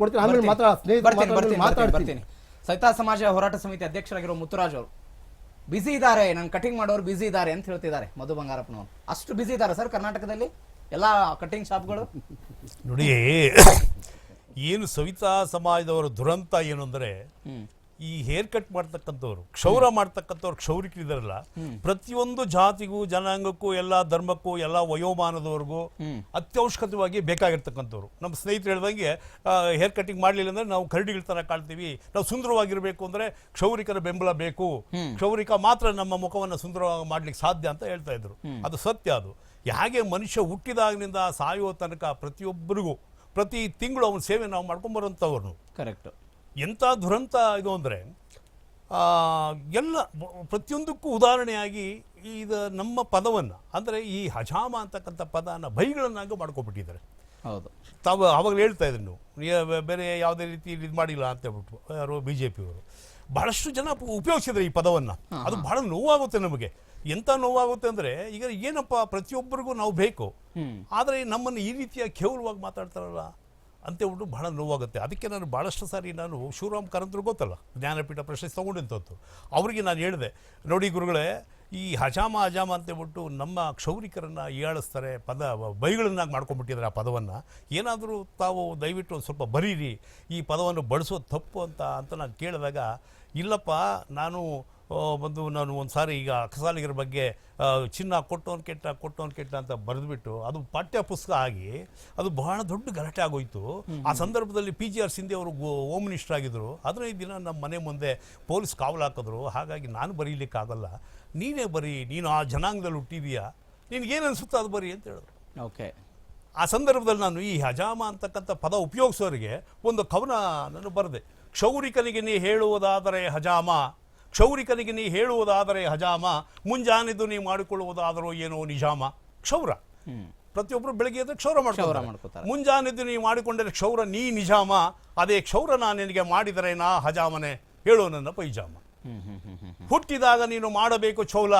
ಕೊಡ್ತೀನಿ ಆಮೇಲೆ ಸ್ನೇಹಿತರು ಮಾತಾಡ್ತೀನಿ. ಸವಿತಾ ಸಮಾಜ ಹೋರಾಟ ಸಮಿತಿ ಅಧ್ಯಕ್ಷರಾಗಿರೋ ಮುತ್ತುರಾಜ್ ಅವರು ಬಿಸಿ ಇದ್ದಾರೆ ನನ್ನ ಕಟಿಂಗ್ ಮಾಡೋರು ಬಿಸಿ ಇದ್ದಾರೆ ಅಂತ ಹೇಳ್ತಿದ್ದಾರೆ ಮಧು ಬಂಗಾರಪ್ಪನವರು. ಅಷ್ಟು ಬಿಸಿ ಇದ್ದಾರೆ ಸರ್ ಕರ್ನಾಟಕದಲ್ಲಿ? ಎಲ್ಲಾ ಕಟಿಂಗ್ ಶಾಪ್ಗಳು ನೋಡಿ ಏನು ಸವಿತಾ ಸಮಾಜದವರ ದುರಂತ ಏನು ಅಂದ್ರೆ ಈ ಹೇರ್ ಕಟ್ ಮಾಡ್ತಕ್ಕಂಥವ್ರು ಕ್ಷೌರ ಮಾಡ್ತಕ್ಕಂಥವ್ರು ಕ್ಷೌರಿಕರಿದಾರಲ್ಲ ಪ್ರತಿಯೊಂದು ಜಾತಿಗೂ ಜನಾಂಗಕ್ಕೂ ಎಲ್ಲ ಧರ್ಮಕ್ಕೂ ಎಲ್ಲ ವಯೋಮಾನದವರೆಗೂ ಅತ್ಯವಶ್ಯಕವಾಗಿ ಬೇಕಾಗಿರ್ತಕ್ಕಂಥವ್ರು. ನಮ್ಮ ಸ್ನೇಹಿತರು ಹೇಳ್ದಂಗೆ ಹೇರ್ ಕಟಿಂಗ್ ಮಾಡಲಿಲ್ಲ ಅಂದ್ರೆ ನಾವು ಕರಡಿಗಳ ತರ ಕಾಣ್ತೀವಿ. ನಾವು ಸುಂದರವಾಗಿರ್ಬೇಕು ಅಂದ್ರೆ ಕ್ಷೌರಿಕರ ಬೆಂಬಲ ಬೇಕು. ಕ್ಷೌರಿಕ ಮಾತ್ರ ನಮ್ಮ ಮುಖವನ್ನು ಸುಂದರವಾಗಿ ಮಾಡ್ಲಿಕ್ಕೆ ಸಾಧ್ಯ ಅಂತ ಹೇಳ್ತಾ ಇದ್ರು. ಅದು ಸತ್ಯ ಅದು. ಹೇಗೆ ಮನುಷ್ಯ ಹುಟ್ಟಿದಾಗಿನಿಂದ ಸಾಯುವ ತನಕ ಪ್ರತಿಯೊಬ್ಬರಿಗೂ ಪ್ರತಿ ತಿಂಗಳು ಅವನ ಸೇವೆ ನಾವು ಮಾಡ್ಕೊಂಬರೋಂಥವ್ರು ಕರೆಕ್ಟ್ ಎಂಥ ದುರಂತ ಇದು ಅಂದರೆ ಎಲ್ಲ ಪ್ರತಿಯೊಂದಕ್ಕೂ ಉದಾಹರಣೆಯಾಗಿ ಇದು ನಮ್ಮ ಪದವನ್ನು ಅಂದರೆ ಈ ಹಜಾಮ ಅಂತಕ್ಕಂಥ ಪದನ ಬೈಗಳನ್ನಾಗಿ ಮಾಡ್ಕೊಬಿಟ್ಟಿದ್ದಾರೆ. ಹೌದು. ತಾವು ಅವಾಗ ಹೇಳ್ತಾ ಇದ್ರು ನೀವು ಬೇರೆ ಯಾವುದೇ ರೀತಿ ಇದು ಮಾಡಿಲ್ಲ ಅಂತ ಹೇಳ್ಬಿಟ್ಟು ಯಾರು ಬಿ ಜೆ ಪಿಯವರು ಬಹಳಷ್ಟು ಜನ ಉಪ- ಉಪಯೋಗಿಸಿದ್ರೆ ಈ ಪದವನ್ನು. ಅದು ಬಹಳ ನೋವಾಗುತ್ತೆ ನಮಗೆ. ಎಂಥ ನೋವಾಗುತ್ತೆ ಅಂದರೆ ಈಗ ಏನಪ್ಪ ಪ್ರತಿಯೊಬ್ಬರಿಗೂ ನಾವು ಬೇಕು. ಆದರೆ ನಮ್ಮನ್ನು ಈ ರೀತಿಯ ಕೇವಲವಾಗಿ ಮಾತಾಡ್ತಾರಲ್ಲ ಅಂತೇಳ್ಬಿಟ್ಟು ಬಹಳ ನೋವಾಗುತ್ತೆ. ಅದಕ್ಕೆ ನಾನು ಭಾಳಷ್ಟು ಸಾರಿ ನಾನು ಶಿವರಾಮ್ ಕಾರಂತರು ಗೊತ್ತಲ್ಲ, ಜ್ಞಾನಪೀಠ ಪ್ರಶಸ್ತಿ ತೊಗೊಂಡಿಂತದ್ದು ಅವರಿಗೆ ನಾನು ಹೇಳಿದೆ, ನೋಡಿ ಗುರುಗಳೇ, ಈ ಹಜಾಮ ಹಜಾಮ ಅಂತೇಳ್ಬಿಟ್ಟು ನಮ್ಮ ಕ್ಷೌರಿಕರನ್ನು ಹೀಯಾಳಿಸ್ತಾರೆ ಪದ, ಬೈಗಳನ್ನಾಗಿ ಮಾಡ್ಕೊಂಡ್ಬಿಟ್ಟಿದ್ದಾರೆ ಆ ಪದವನ್ನು. ಏನಾದರೂ ತಾವು ದಯವಿಟ್ಟು ಒಂದು ಸ್ವಲ್ಪ ಬರೀರಿ, ಈ ಪದವನ್ನು ಬಳಸೋದು ತಪ್ಪು ಅಂತ ಅಂತ ನಾನು ಕೇಳಿದಾಗ, ಇಲ್ಲಪ್ಪ, ನಾನು ಒಂದು ನಾನು ಒಂದು ಸಾರಿ ಈಗ ಅಕಸಾಲಿಗರ ಬಗ್ಗೆ ಚಿನ್ನ ಕೊಟ್ಟವನ್ ಕೆಟ್ಟ ಕೊಟ್ಟವನ್ ಕೆಟ್ಟ ಅಂತ ಬರೆದ್ಬಿಟ್ಟು ಅದು ಪಾಠ್ಯ ಪುಸ್ತಕ ಆಗಿ ಅದು ಬಹಳ ದೊಡ್ಡ ಗಲಾಟೆ ಆಗೋಯ್ತು. ಆ ಸಂದರ್ಭದಲ್ಲಿ ಪಿ ಜಿ ಆರ್ ಸಿಂಧೆ ಅವರು ಹೋಮ್ ಮಿನಿಸ್ಟರ್ ಆಗಿದ್ರು. ಈ ದಿನ ನಮ್ಮ ಮನೆ ಮುಂದೆ ಪೊಲೀಸ್ ಕಾವಲು ಹಾಕಿದ್ರು. ಹಾಗಾಗಿ ನಾನು ಬರೀಲಿಕ್ಕಾಗಲ್ಲ. ನೀನೇ ಬರೀ ನೀನು ಆ ಜನಾಂಗದಲ್ಲಿ ಹುಟ್ಟಿದೀಯಾ? ನಿನಗೇನು ಅನಿಸುತ್ತೋ ಅದು ಬರೀ ಅಂತ ಹೇಳಿದ್ರು. ಓಕೆ. ಆ ಸಂದರ್ಭದಲ್ಲಿ ನಾನು ಈ ಹಜಾಮ ಅಂತಕ್ಕಂಥ ಪದ ಉಪಯೋಗಿಸೋರಿಗೆ ಒಂದು ಕವನ ನಾನು ಬರೆದೆ. ಕ್ಷೌರಿಕನಿಗೆ ನೀ ಹೇಳುವುದಾದರೆ ಹಜಾಮ. ಕ್ಷೌರಿಕನಿಗೆ ನೀ ಹೇಳುವುದಾದರೆ ಹಜಾಮ ಮುಂಜಾನೆದು ನೀ ಮಾಡಿಕೊಳ್ಳುವುದಾದರೂ ಏನೋ ನಿಜಾಮ? ಕ್ಷೌರ. ಪ್ರತಿಯೊಬ್ಬರು ಬೆಳಗ್ಗೆ ಎದ್ದು ಕ್ಷೌರ ಮಾಡ್ತಾರೆ ಮಾಡ್ಕೊತಾರೆ. ಮುಂಜಾನೆದ್ದು ನೀ ಮಾಡಿಕೊಂಡರೆ ಕ್ಷೌರ ನೀ ನಿಜಾಮ? ಅದೇ ಕ್ಷೌರ ನಾನು ನಿನಗೆ ಮಾಡಿದರೆ ನಾ ಹಜಾಮನೆ ಹೇಳೋ ನನ್ನ ಪೈಜಾಮ. ಹುಟ್ಟಿದಾಗ ನೀನು ಮಾಡಬೇಕು ಚೌಲ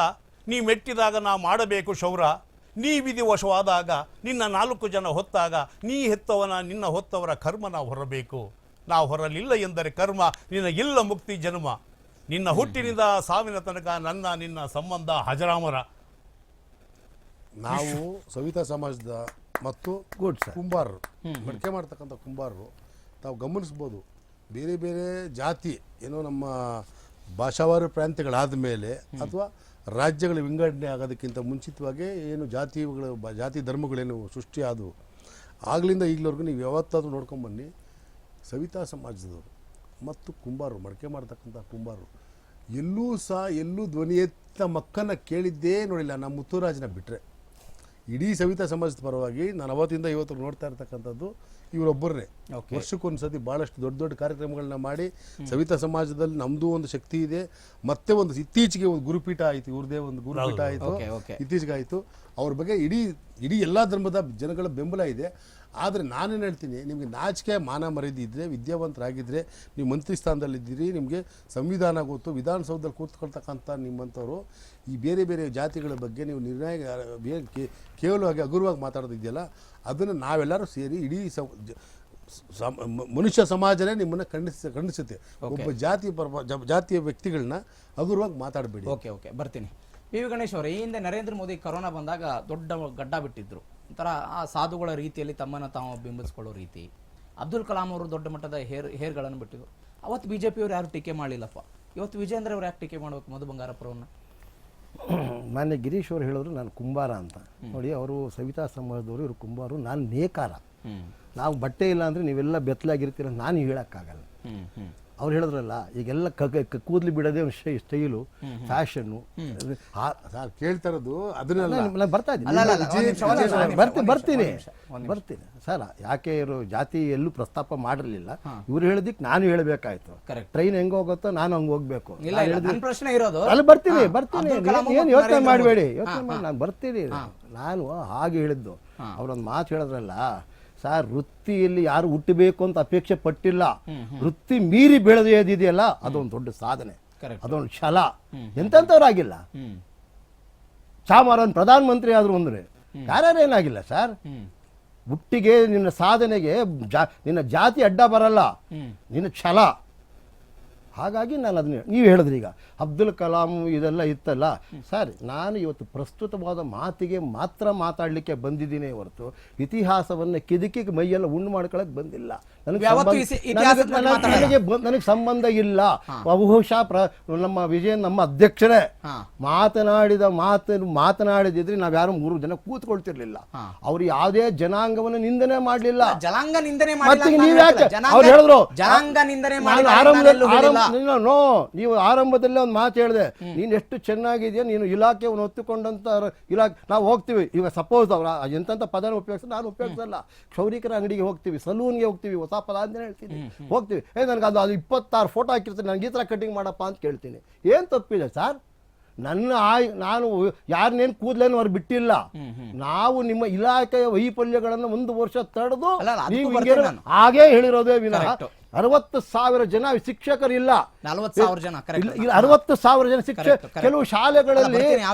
ನೀ ಮೆಟ್ಟಿದಾಗ ನಾ ಮಾಡಬೇಕು ಶೌರ ನೀ ವಿಧಿ ವಶವಾದಾಗ ನಿನ್ನ ನಾಲ್ಕು ಜನ ಹೊತ್ತಾಗ ನೀ ಹೆತ್ತವನ ನಿನ್ನ ಹೊತ್ತವರ ಕರ್ಮ ನಾವು ಹೊರಬೇಕು. ನಾವು ಹೊರಲಿಲ್ಲ ಎಂದರೆ ಕರ್ಮ ನಿನ್ನ ಇಲ್ಲ ಮುಕ್ತಿ ಜನ್ಮ. ನಿನ್ನ ಹುಟ್ಟಿನಿಂದ ಸಾವಿನ ತನಕ ನನ್ನ ನಿನ್ನ ಸಂಬಂಧ ಹಜರಾಮರ. ನಾವು ಸವಿತಾ ಸಮಾಜದ ಮತ್ತು ಗುಡ್ ಸರ್ ಕುಂಬಾರರು. ಮಡಿಕೆ ಮಾಡ್ತಕ್ಕಂಥ ಕುಂಬಾರರು ತಾವು ಗಮನಿಸ್ಬೋದು ಬೇರೆ ಬೇರೆ ಜಾತಿ ಏನೋ ನಮ್ಮ ಭಾಷಾವಾರು ಪ್ರಾಂತ್ಯಗಳಾದ ಮೇಲೆ ಅಥವಾ ರಾಜ್ಯಗಳ ವಿಂಗಡಣೆ ಆಗೋದಕ್ಕಿಂತ ಮುಂಚಿತವಾಗಿ ಏನು ಜಾತಿಗಳು ಬ- ಜಾತಿ ಧರ್ಮಗಳೇನು ಸೃಷ್ಟಿಯಾದವು. ಆಗ್ಲಿಂದ ಈಗಲವರೆಗೂ ನೀವು ಯಾವತ್ತಾದರೂ ನೋಡ್ಕೊಂಬನ್ನಿ. ಸವಿತಾ ಸಮಾಜದವರು. ಮತ್ತು ಕುಂಬಾರರು, ಮಡಕೆ ಮಾಡ್ತಕ್ಕಂಥ ಕುಂಬಾರರು ಎಲ್ಲೂ ಸಹ ಎಲ್ಲೂ ಧ್ವನಿ ಎತ್ತ ಮಕ್ಕನ್ನ ಕೇಳಿದ್ದೇ ನೋಡಿಲ್ಲ, ನಮ್ಮ ಮುತ್ತುರಾಜನ ಬಿಟ್ಟರೆ ಇಡೀ ಸವಿತಾ ಸಮಾಜದ ಪರವಾಗಿ ನಾನು ಅವತ್ತಿಂದ ಇವತ್ತು ನೋಡ್ತಾ ಇರ್ತಕ್ಕಂಥದ್ದು ಇವರೊಬ್ಬರನ್ನೇ. ವರ್ಷಕ್ಕೊಂದ್ಸತಿ ಭಾಳಷ್ಟು ದೊಡ್ಡ ದೊಡ್ಡ ಕಾರ್ಯಕ್ರಮಗಳನ್ನ ಮಾಡಿ ಸವಿತಾ ಸಮಾಜದಲ್ಲಿ ನಮ್ಮದು ಒಂದು ಶಕ್ತಿ ಇದೆ. ಮತ್ತೆ ಒಂದು ಇತ್ತೀಚೆಗೆ ಒಂದು ಗುರುಪೀಠ ಆಯಿತು ಇವ್ರದೇ ಒಂದು ಗುರುಪೀಠ ಆಯಿತು. ಇತ್ತೀಚೆಗೆ ಆಯಿತು. ಅವ್ರ ಬಗ್ಗೆ ಇಡೀ ಇಡೀ ಎಲ್ಲ ಧರ್ಮದ ಜನಗಳ ಬೆಂಬಲ ಇದೆ. ಆದರೆ ನಾನೇನು ಹೇಳ್ತೀನಿ ನಿಮಗೆ ನಾಚಿಕೆ ಮಾನ ಮರ್ಯಾದೆ ಇದ್ದರೆ ವಿದ್ಯಾವಂತರಾಗಿದ್ದರೆ ನೀವು ಮಂತ್ರಿ ಸ್ಥಾನದಲ್ಲಿದ್ದೀರಿ ನಿಮಗೆ ಸಂವಿಧಾನ ಗೊತ್ತು ವಿಧಾನಸೌಧದಲ್ಲಿ ಕೂತ್ಕೊಳ್ತಕ್ಕಂಥ ನಿಮ್ಮಂಥವ್ರು ಈ ಬೇರೆ ಬೇರೆ ಜಾತಿಗಳ ಬಗ್ಗೆ ನೀವು ನಿರ್ಣಯ ಕೇವಲವಾಗಿ ಹಗುರವಾಗಿ ಮಾತಾಡೋದಿದೆಯಲ್ಲ ಅದನ್ನು ನಾವೆಲ್ಲರೂ ಸೇರಿ ಇಡೀ ಸ- ಮನುಷ್ಯ ಸಮಾಜನೇ ನಿಮ್ಮನ್ನು ಖಂಡಿಸ ಖಂಡಿಸುತ್ತೆ. ಒಬ್ಬ ಜಾತಿ ಪರ ಜಾತಿಯ ವ್ಯಕ್ತಿಗಳನ್ನ ಹಗುರವಾಗಿ ಮಾತಾಡಬೇಡಿ. ಓಕೆ ಓಕೆ ಬರ್ತೀನಿ. ಪಿ ವಿ ಗಣೇಶ್ ಅವರೇ ಈ ಹಿಂದೆ ನರೇಂದ್ರ ಮೋದಿ ಕರೋನಾ ಬಂದಾಗ ದೊಡ್ಡ ಗಡ್ಡ ಬಿಟ್ಟಿದ್ರು. ಒಂಥರ ಆ ಸಾಧುಗಳ ರೀತಿಯಲ್ಲಿ ತಮ್ಮನ್ನು ತಾವು ಬಿಂಬಿಸ್ಕೊಳ್ಳೋ ರೀತಿ. ಅಬ್ದುಲ್ ಕಲಾಂ ಅವರು ದೊಡ್ಡ ಮಟ್ಟದ ಹೇರ್ ಹೇರ್ಗಳನ್ನು ಬಿಟ್ಟಿದ್ರು. ಅವತ್ತು ಬಿ ಜೆ ಪಿಯವರು ಯಾರು ಟೀಕೆ ಮಾಡಲಿಲ್ಲಪ್ಪ? ಇವತ್ತು ವಿಜೇಂದ್ರ ಅವ್ರು ಯಾಕೆ ಟೀಕೆ ಮಾಡಬೇಕು ಮಧು ಬಂಗಾರಪ್ಪರವ್ರನ್ನ? ಮಾನ್ಯ ಗಿರೀಶ್ ಅವರು ಹೇಳಿದ್ರು ನಾನು ಕುಂಬಾರ ಅಂತ. ನೋಡಿ ಅವರು ಸವಿತಾ ಸಮಾಜದವರು ಇವರು ಕುಂಬಾರು ನಾನು ನೇಕಾರ. ನಾವು ಬಟ್ಟೆ ಇಲ್ಲ ಅಂದರೆ ನೀವೆಲ್ಲ ಬೆತ್ತಲಾಗಿರ್ತೀರ ಅಂತ ನಾನು ಹೇಳೋಕ್ಕಾಗಲ್ಲ. ಅವ್ರು ಹೇಳಿದ್ರಲ್ಲ ಈಗೆಲ್ಲ ಕೂದಲು ಬಿಡೋದೇ ಒಂದು ಶೈ ಸ್ಟೈಲು ಫ್ಯಾಷನ್ನು. ಸರ್ ಕೇಳ್ತಾ ಇರೋದು ಅದನ್ನೆಲ್ಲ. ನಾನು ಬರ್ತಾ ಇದ್ದೀನಿ. ಬರ್ತೀನಿ ಬರ್ತೀನಿ. ಸರ್ ಯಾಕೆ ಇವರು ಜಾತಿ ಎಲ್ಲೂ ಪ್ರಸ್ತಾಪ ಮಾಡಿರಲಿಲ್ಲ ಇವ್ರು ಹೇಳಿದಕ್ಕೆ ನಾನು ಹೇಳಬೇಕಾಯ್ತು. ಟ್ರೈನ್ ಹೆಂಗ್ ಹೋಗುತ್ತೋ ನಾನು ಹಂಗೆ ಹೋಗ್ಬೇಕು. ಇಲ್ಲ ಇಲ್ಲ ಪ್ರಶ್ನೆ ಇರೋದು. ಅಲ್ಲಿ ಬರ್ತೀನಿ ಬರ್ತೀನಿ. ಏನು ಯೋಚನೆ ಮಾಡಬೇಡಿ ಯೋಚನೆ ಮಾಡಿ ನಾನು ಬರ್ತೀನಿ. ನಾನು ಹಾಗೆ ಹೇಳಿದ್ದು. ಅವ್ರೊಂದು ಮಾತು ಹೇಳಿದ್ರಲ್ಲ ಸರ್ ವೃತ್ತಿಯಲ್ಲಿ ಯಾರು ಹುಟ್ಟಬೇಕು ಅಂತ ಅಪೇಕ್ಷೆ ಪಟ್ಟಿಲ್ಲ. ವೃತ್ತಿ ಮೀರಿ ಬೆಳೆದಿದೆಯಲ್ಲ ಅದೊಂದು ದೊಡ್ಡ ಸಾಧನೆ. ಅದೊಂದು ಛಲ. ಎಂತವರಾಗಿಲ್ಲ ಚಾಮರನ್ ಪ್ರಧಾನ ಮಂತ್ರಿ ಆದ್ರು ಅಂದ್ರೆ ಏನಾಗಿಲ್ಲ ಸರ್? ಹುಟ್ಟಿಗೆ ನಿನ್ನ ಸಾಧನೆಗೆ ನಿನ್ನ ಜಾತಿ ಅಡ್ಡ ಬರಲ್ಲ. ನಿನ್ನ ಛಲ. ಹಾಗಾಗಿ ನಾನು ಅದನ್ನ ನೀವು ಹೇಳಿದ್ರಿ ಈಗ. ಅಬ್ದುಲ್ ಕಲಾಂ ಇದೆಲ್ಲ ಇತ್ತಲ್ಲ? ಸರ್ ನಾನು ಇವತ್ತು ಪ್ರಸ್ತುತವಾದ ಮಾತಿಗೆ ಮಾತ್ರ ಮಾತಾಡಲಿಕ್ಕೆ ಬಂದಿದ್ದೀನಿ ಹೊರತು ಇತಿಹಾಸವನ್ನು ಕಿದಕಿ ಮೈಯೆಲ್ಲ ಉಂಡು ಮಾಡ್ಕೊಳಕ್ ಬಂದಿಲ್ಲ. ನನಗೆ ನನಗೆ- ಸಂಬಂಧ ಇಲ್ಲ. ಬಹುಶಃ ಪ್ರ- ನಮ್ಮ ವಿಜಯನ್ ನಮ್ಮ ಅಧ್ಯಕ್ಷರೇ. ಮಾತನಾಡಿದ ಮಾತು ಮಾತನಾಡಿದಿದ್ರೆ ನಾವ್ಯಾರು ಮೂರು ಜನ ಕೂತ್ಕೊಳ್ತಿರ್ಲಿಲ್ಲ. ಅವ್ರು ಯಾವುದೇ ಜನಾಂಗವನ್ನು ನಿಂದನೆ ಮಾಡಲಿಲ್ಲ. ಜನಾಂಗ ನಿಂದನೆ ಮಾಡಿಲ್ಲ ಅಂತ ನೀವು ಯಾಕೆ ಅವ್ರು ಹೇಳಿದ್ರು ಜನಾಂಗ ನಿಂದನೆ ಮಾಡಿಲ್ಲ ಇಲ್ಲ, ನೋ ನೀವು ಆರಂಭದಲ್ಲೇ ಒಂದು ಮಾತು ಹೇಳಿದೆ. ನೀನು ಎಷ್ಟು ಚೆನ್ನಾಗಿದೆಯಾ ನೀನು ಇಲಾಖೆ ಒತ್ತುಕೊಂಡಂತ ಇಲಾಖೆ ನಾವು ಹೋಗ್ತೀವಿ. ಈಗ ಸಪೋಸ್ ಅವ್ರ ಎಂತ ಪದನ ಉಪಯೋಗಿಸ ನಾನು ಉಪಯೋಗಿಸಲ್ಲ. ಕ್ಷೌರಿಕರ ಅಂಗಡಿಗೆ ಹೋಗ್ತೀವಿ ಸಲೂನ್ಗೆ ಹೋಗ್ತೀವಿ ಹೊಸ ಪದ ಅಂತ ಹೇಳ್ತೀನಿ. ಹೋಗ್ತೀವಿ. ಏ ನನಗೆ ಅದು ಅದು ಇಪ್ಪತ್ತಾರು ಫೋಟೋ ಹಾಕಿರ್ತೀನಿ ನನಗೆ ಈ ಥರ ಕಟಿಂಗ್ ಮಾಡಪ್ಪ ಅಂತ ಕೇಳ್ತೀನಿ. ಏನು ತಪ್ಪಿದೆ ಸರ್? ನನ್ನ ಆಯ್ ನಾನು ಯಾರನ್ನೇನು ಕೂದಲೇನು ಅವ್ರು ಬಿಟ್ಟಿಲ್ಲ. ನಾವು ನಿಮ್ಮ ಇಲಾಖೆಯ ವೈಫಲ್ಯಗಳನ್ನು ಒಂದು ವರ್ಷ ತಡೆದು ಹಾಗೇ ಹೇಳಿರೋದೇ ವಿನಃ. ಅರವತ್ತು ಸಾವಿರ ಜನ ಶಿಕ್ಷಕರಿಲ್ಲ ನಲವತ್ತು ಸಾವಿರ ಜನ ಅರವತ್ತು ಸಾವಿರ ಜನ ಶಿಕ್ಷಕ Correct, correct. ಕೆಲವು ಶಾಲೆಗಳಲ್ಲಿ ಅಲ್ಲ, ಬರ್ತೀನಿ,